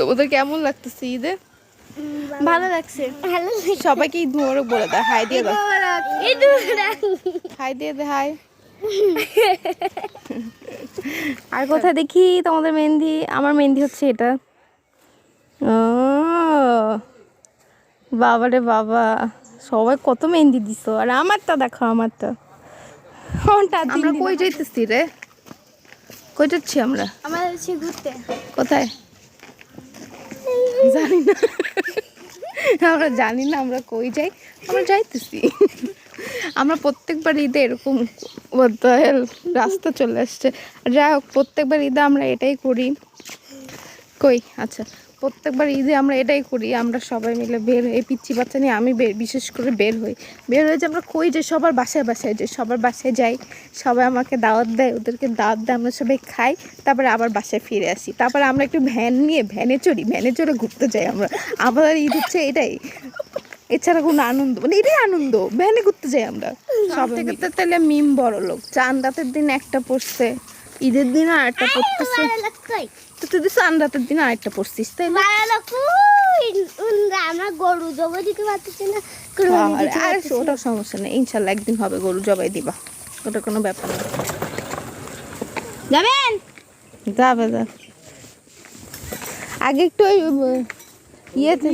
তোমাদের কেমন লাগতেছে ঈদে? ভালো লাগছে। ভালো সবাইকে ঈদ মোবারক বলে দাও হাই দিয়ে দাও ঈদ মুবারক। হাই দিয়ে দে হাই। আর কোথায় দেখি? তোমাদের মেহেন্দি আমার মেহেন্দি হচ্ছে এটা। ও বাবা রে বাবা। সবাই কত মেহেন্দি দিছো? আর আমারটা দেখো আমারটা। আমরা কই যাইতেছি রে? কই যাচ্ছি আমরা? আমরা হচ্ছে ঘুরতে। কোথায়? জানি না আমরা জানি না আমরা কই যাই? আমরা যাইতেছি। আমরা প্রত্যেকবার ঈদে এরকম রাস্তা চলে আসছে। যাই হোক, প্রত্যেকবার ঈদে আমরা এটাই করি। কই? আচ্ছা প্রত্যেকবার ঈদে আমরা এটাই করি আমরা সবাই মিলে বের হই। পিচ্ছি বাচ্চা নিয়ে আমি বিশেষ করে বের হই। বের হয়ে যে আমরা কই যে সবার বাসায় বাসায় যাই সবার বাসায় যাই সবাই আমাকে দাওয়াত দেয় ওদেরকে দাওয়াত দেয় আমরা সবাই খাই তারপরে আবার বাসায় ফিরে আসি। তারপরে আমরা একটু ভ্যান নিয়ে ভ্যানে চড়ি ভ্যানে চড়ে ঘুরতে যাই আমরা। আমাদের ঈদ হচ্ছে এটাই। এছাড়া কোনো আনন্দ মানে এটাই আনন্দ ভ্যানে ঘুরতে যাই আমরা। সব থেকে তো তাহলে মিম বড় লোক চান রাতের দিন একটা পড়ছে। ঈদের দিন আর একটা পড়তেছে তো তুই চান রাতের দিন আর একটা পড়ছিস তাই না? আমরা গরু জবা দিতে পারতেছি না কুরবানি আর দিতে আর পারতেছি ওটা সমস্যা নেই ইনশাল্লাহ একদিন হবে গরু জবাই দিবা ওটা কোনো ব্যাপার না। যাবেন? যাবে আগে একটু ওই ইয়েতে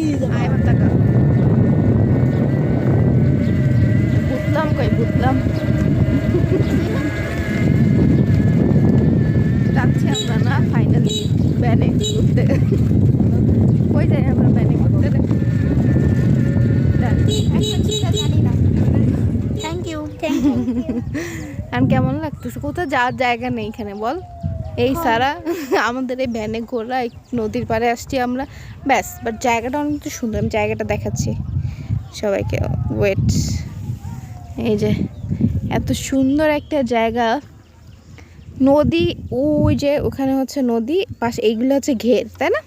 ভুতলাম কই ভুতলাম যাচ্ছি আমরা না ফাইনালি ব্যানে ঘুরতে কই আমরা ঘুরতে রে থ্যাংক ইউ থ্যাংক ইউ আর কেমন লাগতেছে? কোথাও যাওয়ার জায়গা নেই এখানে বল। এই সারা আমাদের এই ভ্যানে ঘোরা এই নদীর পাড়ে আসছি আমরা। ব্যাস বাট জায়গাটা অনেক তো সুন্দর আমি জায়গাটা দেখাচ্ছি। সবাইকে ওয়েট এই যে এত সুন্দর একটা জায়গা। নদী ওই যে ওখানে হচ্ছে নদী পাশে এইগুলো হচ্ছে ঘের তাই না?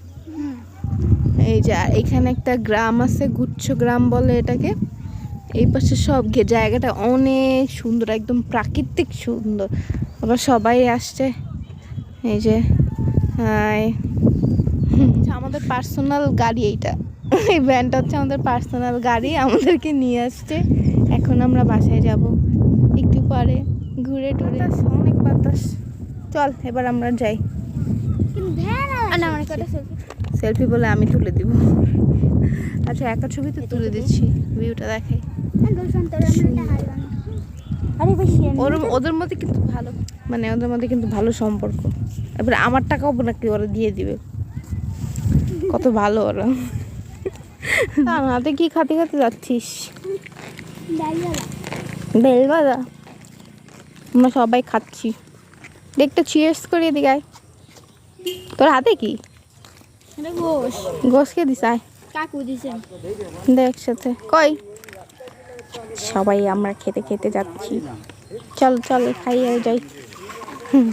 এই যে এখানে একটা গ্রাম আছে গুচ্ছ গ্রাম বলে এটাকে। এই পাশে সব জায়গাটা অনেক সুন্দর একদম প্রাকৃতিক সুন্দর। আবার সবাই আসছে। এই যে আচ্ছা, আমাদের পার্সোনাল গাড়ি এইটা। এই ভ্যানটা হচ্ছে আমাদের পার্সোনাল গাড়ি আমাদেরকে নিয়ে আসছে। এখন আমরা বাসায় যাব। একটু পরে ঘুরে টুরে। অনেক বাতাস। চল এবার আমরা যাই। না আমার কথা সেলফি বলে আমি তুলে দিব। আচ্ছা একা ছবি তো তুলে দিচ্ছি। ভিউটা দেখাই। ওর ওদের মধ্যে কিন্তু ভালো মানে ওদের মধ্যে কিন্তু ভালো সম্পর্ক। এবার আমার টাকাও নাকি ওরা দিয়ে দিবে। কত ভালো ওরা। তার হাতে কি খাতে খাতে যাচ্ছিস? বেলবাদা আমরা সবাই খাচ্ছি। দেখতে চিয়ার্স করে আয়। তোর হাতে কি? গোস কে দিস আয়। কাকু দিছে। দেখ সাথে কই? সবাই আমরা খেতে খেতে যাচ্ছি। চল চল খাইয়ে যাই। হুম।